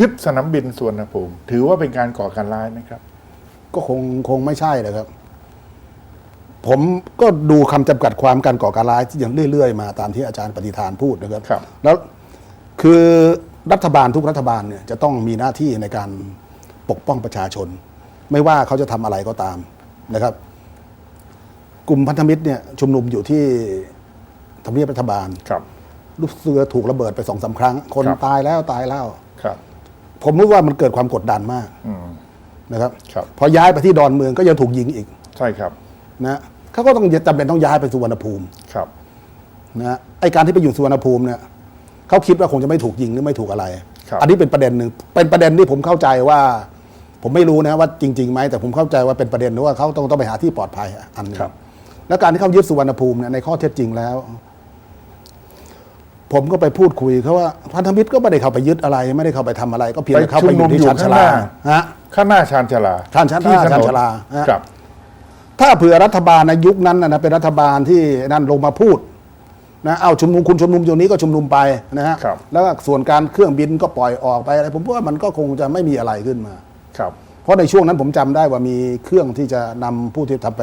ยึดสนามบินสุวรรณภูมิถือว่าเป็นการก่อการร้ายไหมครับ ก็คงคงไม่ใช่นะครับ ผมก็ดูคำจำกัดความการก่อการร้ายที่ยังเรื่อยๆมาตามที่อาจารย์ปฏิธานพูดนะครับครับแล้วคือรัฐบาลทุกรัฐบาลเนี่ยจะต้องมีหน้าที่ในการปกป้องประชาชน ไม่ว่าเขาจะทำอะไรก็ตามนะครับ กลุ่มพันธมิตรเนี่ยชุมนุมอยู่ที่ทำเนียบรัฐบาลครับลูกเสือถูกระเบิดไปสองสาครั้ง คนครับตายแล้วตายแล้วครับ ผมรู้ว่ามันเกิดความกดดันมากอืม นะครับ ครับ พอย้ายไปที่ดอนเมืองก็ยังถูกยิงอีกใช่ครับนะเขาก็ต้องจำเป็นต้องย้ายไปสุวรรณภูมิครับ นะไอการที่ไปอยู่สุวรรณภูมิเนี่ยเขาคิดว่าคงจะไม่ถูกยิงหรือไม่ถูกอะไร ครับ อันนี้เป็นประเด็นหนึ่งเป็นประเด็นที่ผมเข้าใจว่า ผมไม่รู้นะว่าจริงๆไหมแต่ผมเข้าใจว่าเป็นประเด็นว่าเขาต้องต้องไปหาที่ปลอดภัยอันหนึงครับ แล้วการที่เขายึดสุวรรณภูมิเนี่ยในข้อเท็จจริงแล้ว ผมก็ไปพูดคุยเขาว่าพันธมิตรก็ไม่ได้เข้าไปยึดอะไร ไม่ได้เข้าไปทำอะไร ก็เพียงแต่เข้าไปอยู่ที่ชานชาลาฮะข้างหน้าชานชาลาชานชาลาที่ถนนชานชาลาฮะครับ ถ้าเผื่อรัฐบาลในยุคนั้นนะนะเป็นรัฐบาลที่นั่นลงมาพูดนะเอาชุมนุมคุณชุมนุมตรงนี้ก็ชุมนุมไปนะฮะครับแล้วก็ส่วนการเครื่องบินก็ปล่อยออกไปอะไรผมว่ามันก็คงจะไม่มีอะไรขึ้นมาครับเพราะในช่วงนั้นผมจำได้ว่ามีเครื่องที่จะนำผู้ที่ทำไป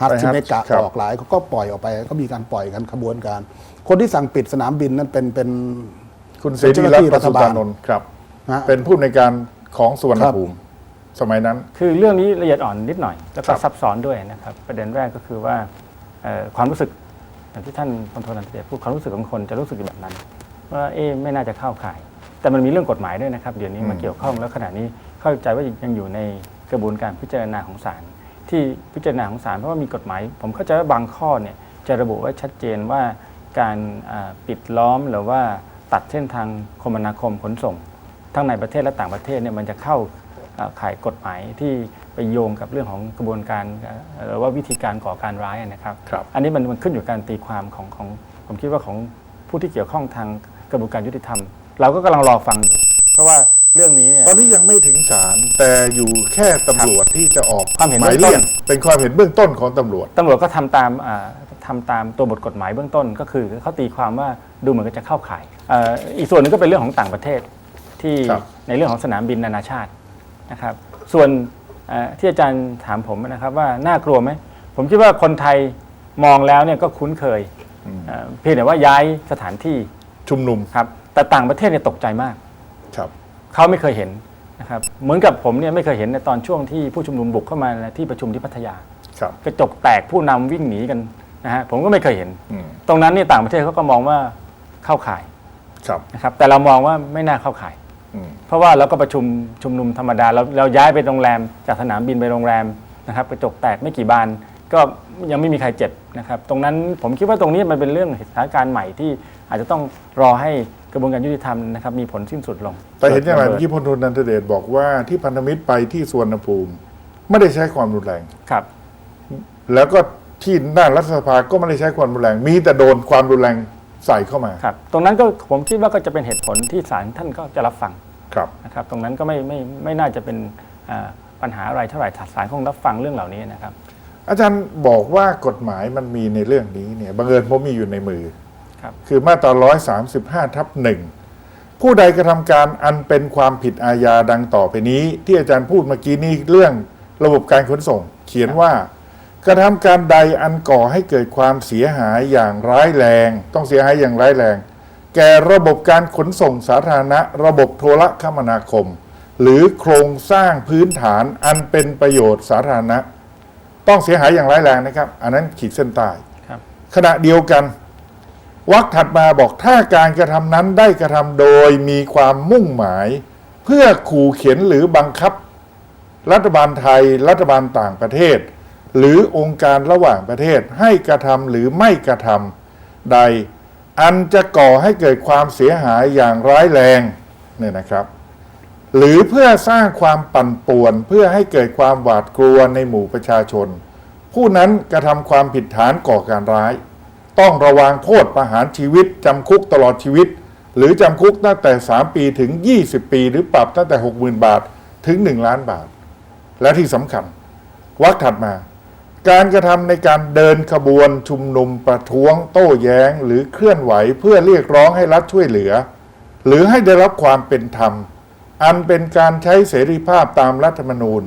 ฮัตไปซิเมกะครับออกหลายเขาก็ปล่อยออกไป ก็มีการปล่อยกันขบวนการ คนที่สั่งปิดสนามบินนั้นเป็นเป็น คุณเสเป็นเจ้ารีหรัน้าตที่น์ประสุรัฐบาลตานนท์ครับ ฮะ เป็นผู้ในวยการของสุวรรณครับภูมิ สมัยนั้น คือเรื่องนี้ละเอียดอ่อนนิดหน่อย แล้วคก็รับ ซับซ้อนด้วยนะครับ ประเด็นแรกก็คือว่าเอ่อความรู้สึกอย่างที่ท่านพลโทนันทเดชพูดความรู้สึกของคนจะรู้สึกแบบนั้น ว่าเอ๊ะไม่น่าจะเข้าข่าย แต่มันมีเรื่องกฎหมายด้วยนะครับ เดี๋ยวนี้มาเกี่ยวข้องแล้วขณะนี้เข้าใจว่ายังอยู่ในกระบวนการพิจารณาของศาลที่พิจารณาของศาลเพราะว่ามีกฎหมาย ผมเข้าใจว่าบางข้อเนี่ยจะระบุไว้ชัดเจนว่า การอ่าปิดล้อมหรือว่าตัดเส้นทางคมนาคมขนส่ง ทั้งในประเทศและต่างประเทศเนี่ยมันจะเข้าเอ่อข่ายกฎหมายที่ไปโยงกับเรื่องของกระบวนการเอ่อหรือว่าวิธีการก่อการร้ายนะครับครับอันนี้มันมันขึ้นอยู่กับการตีความของของผมคิดว่าของผู้ที่เกี่ยวข้องทางกระบวนการยุติธรรม เราก็กำลังรอฟังอยู่เพราะว่าเรื่องนี้เนี่ยตอนนี้ยังไม่ถึงศาลแต่อยู่แค่ตำรวจที่จะออกความเห็นหมายเบื้เรีองยต้กนเป็นความเห็นเบื้องต้นของตำรวจตำรวจก็ทำตาม อ่าทำตามตัวบทกฎหมายเบื้องต้น ก็คือเขาตีความว่าดูเหมือนกับจะเข้าข่ายเอ่ออีกส่วนหนึงก็เป็นเรื่องของต่างประเทศที่ครับในเรื่องของสนามบินนานาชาตินะครับ ส่วนเอ่อที่อาจารย์ถามผมนะครับว่าน่ากลัวไหมผมคิดว่าคนไทยมองแล้วเนี่ยก็คุ้นเคยเอ่อเพียงแต่ว่าย้ายสถานที่ชุมนุมครับแต่ต่างประเทศเนี่ยตกใจมาก ครับ เขาไม่เคยเห็นนะครับเหมือนกับผมเนี่ยไม่เคยเห็นในตอนช่วงที่ผู้ชุมนุมบุกเข้ามาในที่ประชุมที่พัทยา ครับ กระจกแตกผู้นำวิ่งหนีกัน นะฮะผมก็ไม่เคยเห็น อืมตรงนั้นเนี่ยต่างประเทศเขาก็มองว่าเข้าข่ายครับนะครับ แต่เรามองว่าไม่น่าเข้าข่าย อืมเพราะว่าเราก็ประชุมชุมนุมธรรมดาเราเราย้ายไปโรงแรม จากสนามบินไปโรงแรมนะครับกระจกแตกไม่กี่บานก็ยังไม่มีใครเจ็บนะครับ ตรงนั้นผมคิดว่าตรงนี้มันเป็นเรื่องสถานการณ์ใหม่ที่อาจจะต้องรอให้กระบวนการยุติธรรมนะครับมีผลสิ้นสุดลงแต่เห็นอย่างไรเมื่อกี้พลโทนันทเดชบอกว่าที่พันธมิตรไปที่สวนภูมิ ไม่ได้ใช้ความรุนแรง ครับ แล้วก็ ที่หน้ารัฐสภาก็ไม่ได้ใช้ความรุนแรง มีแต่โดนความรุนแรงใส่เข้ามาครับ ตรงนั้นก็ผมคิดว่าก็จะเป็นเหตุผลที่ศาลท่านก็จะรับฟังครับ นะครับ ตรงนั้นก็ไม่ไม่ไม่น่าจะเป็นอ่าปัญหาอะไรเท่าไหร่ศาลคงรับฟังเรื่องเหล่านี้นะครับ อาจารย์บอกว่ากฎหมายมันมีในเรื่องนี้เนี่ยบังเอิญผมมีอยู่ในมือ ครับ คือมาตรา 135 ทับหนึ่งผู้ใดกระทำการอันเป็นความผิดอาญาดังต่อไปนี้ ที่อาจารย์พูดเมื่อกี้นี้เรื่องระบบการขนส่ง เขียนว่า กระทำการใดอันก่อให้เกิดความเสียหายอย่างร้ายแรง ต้องเสียหายอย่างร้ายแรง แก่ระบบการขนส่งสาธารณะ ระบบโทรคมนาคม หรือโครงสร้างพื้นฐานอันเป็นประโยชน์สาธารณะ ต้องเสียหายอย่างร้ายแรงนะครับ อันนั้นขีดเส้นใต้ครับขณะเดียวกันวรรคถัดมาบอกถ้าการกระทำนั้นได้กระทำโดยมีความมุ่งหมาย เพื่อขู่เข็นหรือบังคับ รัฐบาลไทย รัฐบาลต่างประเทศ หรือองค์การระหว่างประเทศให้กระทำหรือไม่กระทำใด อันจะก่อให้เกิดความเสียหายอย่างร้ายแรงเนี่ยนะครับ หรือเพื่อสร้างความปั่นป่วนเพื่อให้เกิดความหวาดกลัวในหมู่ประชาชน ผู้นั้นกระทำความผิดฐานก่อการร้าย ต้องระวังโทษประหารชีวิตจำคุกตลอดชีวิต หรือจำคุกตั้งแต่ 3 ปีถึง 20 ปี หรือปรับตั้งแต่ 60,000 บาทถึง 1 ล้านบาท และที่สำคัญวรรคถัดมา การกระทำในการเดินขบวนชุมนุมประท้วง โต้แย้ง หรือเคลื่อนไหวเพื่อเรียกร้องให้รัฐช่วยเหลือ หรือให้ได้รับความเป็นธรรม อันเป็นการใช้เสรีภาพตามรัฐธรรมนูญ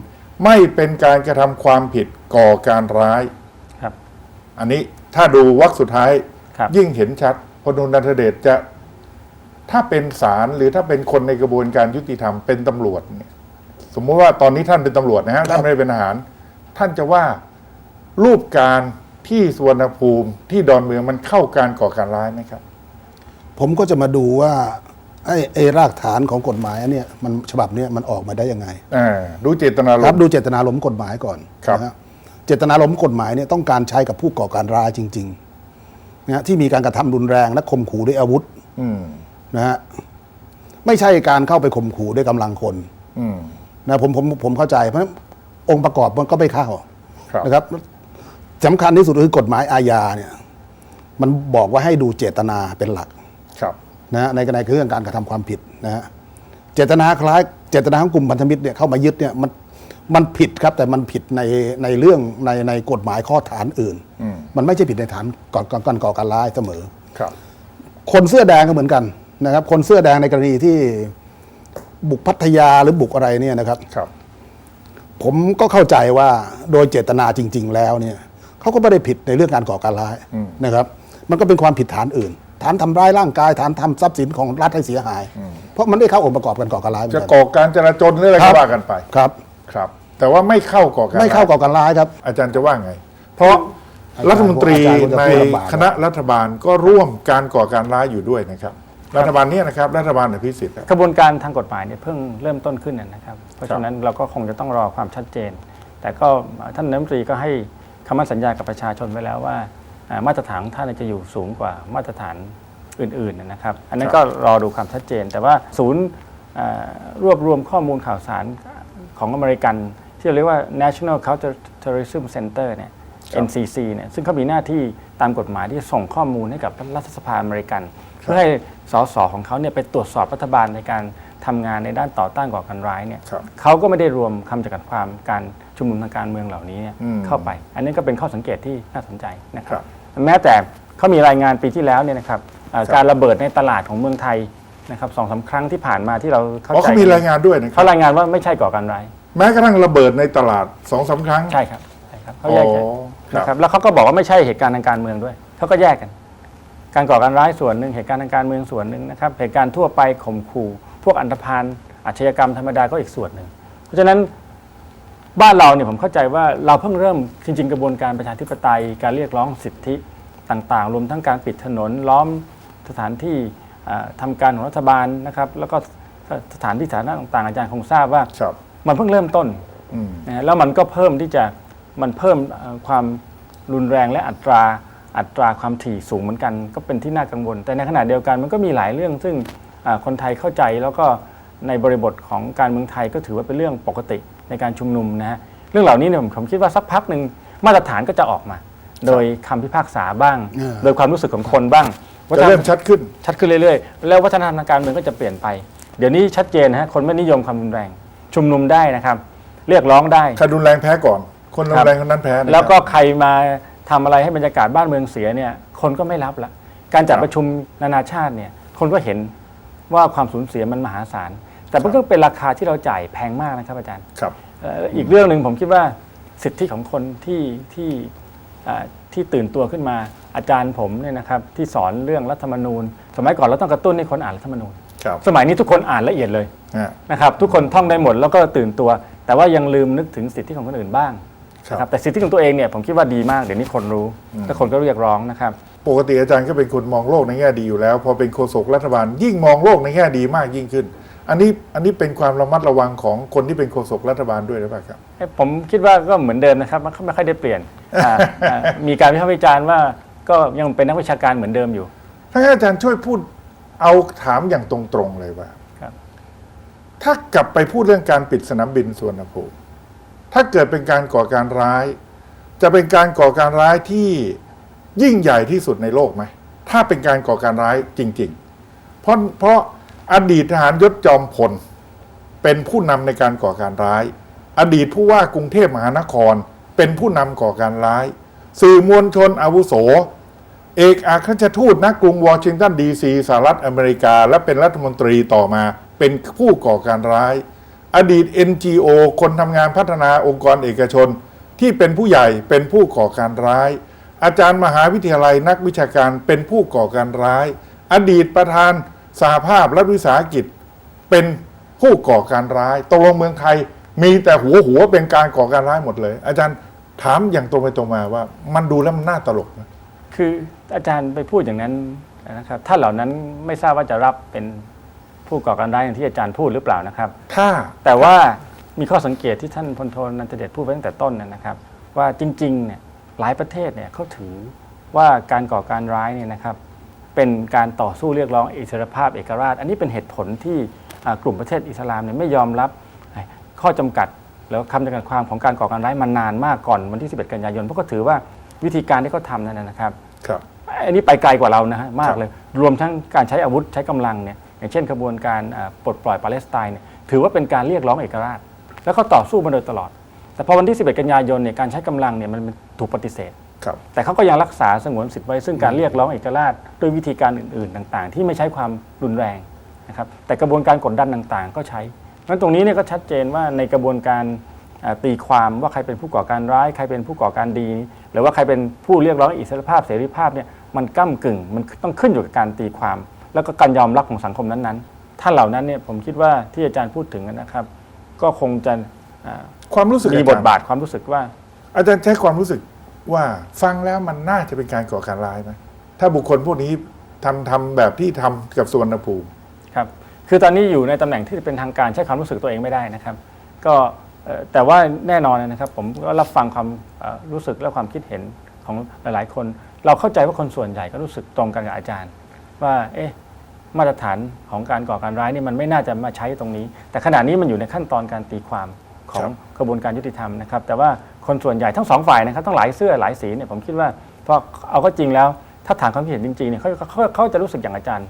ไม่เป็นการกระทำความผิดก่อการร้ายครับ อันนี้ถ้าดูวรรคสุดท้ายครับยิ่งเห็นชัดพลนันทเดชจะถ้าเป็นศาลหรือถ้าเป็นคนในกระบวนการยุติธรรมเป็นตำรวจเนี่ยสมมุติว่าตอนนี้ท่านเป็นตำรวจนะฮะท่านไม่ได้เป็นทหาร ท่านจะว่า รูปการที่สวนภูมิที่ดอนเมืองมันเข้าการก่อการร้ายไหมครับ ผมก็จะมาดูว่าไอ้ไอ้รากฐานของกฎหมายอันเนี่ยมันฉบับเนี้ยมันออกมาได้ยังไงอ่าดูเจตนารครับมณ์ ดูเจตนารมณ์กฎหมายก่อนครับ นะฮะเจตนารมณ์กฎหมายเนี่ยต้องการใช้กับผู้ก่อการร้ายจริงๆนะฮะที่มีการกระทำรุนแรงและข่มขู่ด้วยอาวุธอืมนะฮะไม่ใช่การเข้าไปข่มขู่ด้วยกำลังคนอืม นะผมผมผมเข้าใจเพราะฉะนั้นองค์ประกอบมันก็ไม่เข้าครับ นะครับ สำคัญที่สุดคือกฎหมายอาญาเนี่ยมันบอกว่าให้ดูเจตนาเป็นหลักครับนะฮะในในเรื่องการกระทำความผิดนะฮะเจตนาคล้ายเจตนาของกลุ่มพันธมิตรเนี่ยเข้ามายึดเนี่ยมันมันผิดครับแต่มันผิดในในเรื่องในในกฎหมายข้อฐานอื่นอืมมันไม่ใช่ผิดในฐานก่อการก่อการร้ายเสมอครับ คนเสื้อแดงก็เหมือนกันนะครับ คนเสื้อแดงในกรณีที่บุกพัทยาหรือบุกอะไรเนี่ยนะครับครับ ผมก็เข้าใจว่าโดยเจตนาจริง ๆ แล้วเนี่ย เขาก็ไม่ได้ผิดในเรื่องการก่อการร้ายอืมนะครับ มันก็เป็นความผิดฐานอื่น ฐานทำร้ายร่างกายฐานทำทรัพย์สินของรัฐให้เสียหาย เพราะมันได้เข้าองค์ประกอบการก่อการร้ายเหมือนจะกันก่อการจราจนหรืออะไรครัก็บว่ากันไปครับครับ แต่ว่าไม่เข้าก่อการไม่เข้าร้ยก่อการร้ายครับ อาจารย์จะว่าไง เพราะอาจารย์รัฐมนตรีอาจารย์คงจะในพูดลำบากคณะรัฐบาลก็ร่วมการก่อการร้ายอยู่ด้วยนะครับ รัฐบาลเนี้นะครับรัฐบาลอภิสิทธิ์ครับกระบวนการทางกฎหมายเนี่ยเพิ่งเริ่มต้นขึ้นนะครับ เพราะฉะนั้นเราก็คงจะต้องรอความชัดเจน แต่ก็ท่านนายกรัฐมนตรีก็ให้คำมั่นสัญญากับประชาชนไว้แล้วว่าอ่ามาตรฐานของท่านจะอยู่สูงกว่ามาตรฐานอื่นๆนะครับ อันนั้นครับก็รอดูความชัดเจน แต่ว่าศูนย์อ่ารวบรวมข้อมูลข่าวสารของอเมริกัน ที่เราเรียกว่า National Counterterrorism Center เนี่ย NCC เนี่ยซึ่งเขามีหน้าที่ตามกฎหมายที่ส่งข้อมูลให้กับรัฐสภาอเมริกัน เพื่อให้สสของเขาเนี่ยไปตรวจสอบรัฐบาลในการ ทำงานในด้านต่อต้านก่อการร้ายเนี่ยครับเขาก็ไม่ได้รวมคำจำกัดความการชุมนุมทางการเมืองเหล่านี้เนี่ยอืมเข้าไป อันนี้ก็เป็นข้อสังเกตที่น่าสนใจนะคครัรับบแม้แต่เขามีรายงานปีที่แล้วเนี่ยนะครับเอ่อครับการระเบิดในตลาดของเมืองไทยนะครับสองสามครั้งที่ผ่านมาที่เราเข้าอ๋อใจเขามีรายงานด้วยนะครัเขาบรายงานว่าไม่ใช่ก่อการร้ายแม้กระทั่งระเบิดในตลาดสองสามครั้งใช่ครับใช่ครับเขาแยกกันอ๋อครับนะครับแล้วเขาก็บอกว่าไม่ใช่เหตุการณ์ทางการเมืองด้วยเขาก็แยกกัน การก่อการร้ายส่วนหนึ่งเหตุการณ์ทางการเมืองส่วนหนึ่งนะครับเหตุการณ์ทั่วไปข่มขู่ พวกอันธพาลอาชญากรรมธรรมดาก็อีกส่วนหนึ่ง เพราะฉะนั้นบ้านเราเนี่ยผมเข้าใจว่าเราเพิ่งเริ่มจริง ๆ กระบวนการประชาธิปไตยการเรียกร้องสิทธิต่างๆ รวมทั้งการปิดถนนล้อมสถานที่อ่าทำาการของรัฐบาลนะครับ แล้วก็สถานที่สาธารณะต่างๆ อาจารย์คงทราบว่าครับมันเพิ่งเริ่มต้นอืมนะฮะแล้วมันก็เพิ่มที่จะมันเพิ่มเอ่อความรุนแรงและอัตรา อัตราความถี่สูงเหมือนกัน ก็เป็นที่น่ากังวล แต่ในขณะเดียวกันมันก็มีหลายเรื่อง ซึ่งอ่าคนไทยเข้าใจแล้วก็ในบริบทของการเมืองไทยก็ถือว่าเป็นเรื่องปกติในการชุมนุมนะฮะเรื่องเหล่านี้เนี่ยผมผมคิดว่าสักพักหนึ่งมาตรฐานก็จะออกมา โดยคำพิพากษาบ้างเออโดยความรู้สึกของคนบ้างวัฒจะนธรเริ่รมชัดขึ้นชัดขึ้นเรื่อยๆ แล้ววัฒนธรรมทางการเมืองก็จะเปลี่ยนไป เดี๋ยวนี้ชัดเจนนะฮะคนไม่นิยมความรุนแรง ชุมนุมได้นะครับ เรียกร้องได้ใครรุนแรงแพ้ก่อน คนรุนแรงคนนั้นแพ้นะครับแล้วก็ใครมา ทำอะไรให้บรรยากาศบ้านเมืองเสียเนี่ยคนก็ไม่รับละการจัดครับประชุมนานาชาติเนี่ยคนก็เห็นว่าความสูญเสียมันมหาศาล แต่มันก็เป็นราคาที่เราจ่ายแพงมากนะครับอาจารย์ครับเอ่ออีกเรื่องหนึ่งผมคิดว่าสิทธิของคนที่ที่อ่าที่ตื่นตัวขึ้นมาอาจารย์ผมเนี่ยนะครับที่สอนเรื่องรัฐธรรมนูญ สมัยก่อนเราต้องกระตุ้นให้คนอ่านรัฐธรรมนูญครับสมัยนี้ทุกคนอ่านละเอียดเลยอ่านะครับทุกคนท่องได้หมดแล้วก็ตื่นตัว แต่ว่ายังลืมนึกถึงสิทธิของคนอื่นบ้างครับ นะครับแต่สิทธิของตัวเองเนี่ยผมคิดว่าดีมากเดี๋ยวนี้คนรู้และคนก็เรียกร้องนะครับปกติอาจารย์ก็เป็นคนมองโลกในแง่ดีอยู่แล้ว พอเป็นโฆษกรัฐบาล ยิ่งมองโลกในแง่ดีมากยิ่งขึ้น อันนี้อันนี้เป็นความระมัดระวังของคนที่เป็นโฆษกรัฐบาลด้วยหรือเปล่าครับผมคิดว่าก็เหมือนเดิมนะครับมันไม่ค่อยได้เปลี่ยนอ่าอ่ามีการวิพากษ์วิจารณ์ว่าก็ยังเป็นนักวิชาการเหมือนเดิมอยู่ถ้างั้นอาจารย์ช่วยพูดเอาถามอย่างตรงๆเลยว่าครับถ้ากลับไปพูดเรื่องการปิดสนามบินสุวรรณภูมิ ถ้าเกิดเป็นการก่อการร้าย จะเป็นการก่อการร้ายที่ยิ่งใหญ่ที่สุดในโลกไหมถ้าเป็นการก่อการร้ายจริง ๆ เพราะเพราะอดีตทหารยศจอมพล เป็นผู้นำในการก่อการร้าย อดีตผู้ว่ากรุงเทพมหานคร เป็นผู้นำก่อการร้าย สื่อมวลชนอาวุโส เอกอัครราชทูตณกรุงวอชิงตันดีซีสหรัฐอเมริกา และเป็นรัฐมนตรีต่อมาเป็นผู้ก่อการร้าย อดีต NGO คนทำงานพัฒนาองค์กรเอกชน ที่เป็นผู้ใหญ่เป็นผู้ก่อการร้าย อาจารย์มหาวิทยาลัยนักวิชาการเป็นผู้ก่อการร้าย อดีตประธานสหภาพรัฐวิสาหกิจ เป็นผู้ก่อการร้ายตกลงเมืองไทยมีแต่หัวหัวเป็นการก่อการร้ายหมดเลย อาจารย์ถามอย่างตรงไปตรงมาว่า มันดูแล้วมันน่าตลกนะคืออาจารย์ไปพูดอย่างนั้นนะครับถ้าเหล่านั้นไม่ทราบว่าจะรับเป็น ผู้ก่อการร้ายอย่างที่อาจารย์พูดหรือเปล่านะครับ ถ้าแต่ว่ามีข้อสังเกตที่ท่านพลโทนันทเดชพูดไว้ตั้งแต่ต้นนะนะครับ ว่าจริงๆเนี่ยหลายประเทศเนี่ยเขาถือว่าการก่อการร้ายเนี่ยนะครับ เป็นการต่อสู้เรียกร้องอิสรภาพเอกราช อันนี้เป็นเหตุผลที่อ่ากลุ่มประเทศอิสลามเนี่ยไม่ยอมรับข้อจำกัดแล้วคำจำกัดความของการก่อการร้ายมานานมากก่อนวันที่ 11 กันยายนเพราะก็ถือว่าวิธีการที่เขาทำนั่นนะครับครับอันนี้ไปไกลกว่าเรานะฮะมาครักบเลย รวมทั้งการใช้อาวุธใช้กำลังเนี่ย อย่างเช่นขบวนการอ่าปลดปล่อยปาเลสไตน์เนี่ยถือว่าเป็นการเรียกร้องเอกราช แล้วเขาต่อสู้มาโดยตลอด แต่พอวันที่ 11 กันยายนเนี่ยการใช้กำลังเนี่ยมันถูกปฏิเสธครับแต่เขาก็ยังรักษาสงวนสิทธิ์ไว้ซึ่งการเรียกร้องเอกราชด้วยวิธีการอื่น ๆ ต่าง ๆ ที่ไม่ใช้ความรุนแรงนะครับแต่กระบวนการกดดันต่างๆ ก็ใช้เพราะฉะนั้นตรงนี้เนี่ยก็ชัดเจนว่าในกระบวนการอ่าตีความว่าใครเป็นผู้ก่อการร้าย ใครเป็นผู้ก่อการดี หรือว่าใครเป็นผู้เรียกร้องอิสรภาพเสรีภาพเนี่ยมันก้ากึ่งมันต้องขึ้นอยู่กับการตีความ แล้วก็การยอมรับของสังคมนั้นๆท่านเหล่านั้นเนี่ยผมคิดว่าที่อาจารย์พูดถึงนะครับ ก็คงจะอ่าความรู้สึกมีอาจารย์บทบาทความรู้สึกว่า อาจารย์ใช้ความรู้สึกว่าฟังแล้วมันน่าจะเป็นการก่อการร้ายไหมถ้าบุคคลพวกนี้ทำทำแบบที่ทำกับสุวรรณภูมิ ครับ คือตอนนี้อยู่ในตำแหน่งที่เป็นทางการใช้ความรู้สึกตัวเองไม่ได้นะครับ ก็เอ่อแต่ว่าแน่นอนนะครับ ผมก็รับฟังความเอ่อรู้สึกและความคิดเห็นของหลาย ๆ คน เราเข้าใจว่าคนส่วนใหญ่ก็รู้สึกตรงกันกับอาจารย์ ว่าเอ๊ะมาตรฐานของการก่อการร้ายนี่มันไม่น่าจะมาใช้ตรงนี้ แต่ขณะนี้มันอยู่ในขั้นตอนการตีความขอครังบกระบวนการยุติธรรมนะครับแต่ว่าคนส่วนใหญ่ทั้งสองฝ่ายนะครับทั้งหลายเสื้อหลายสีเนี่ยผมคิดว่าพอเอาก็จริงแล้วถ้าถามความคิดเห็นจริงๆเนี่ยเขาเขาเขาจะรู้สึกอย่างอาจารย์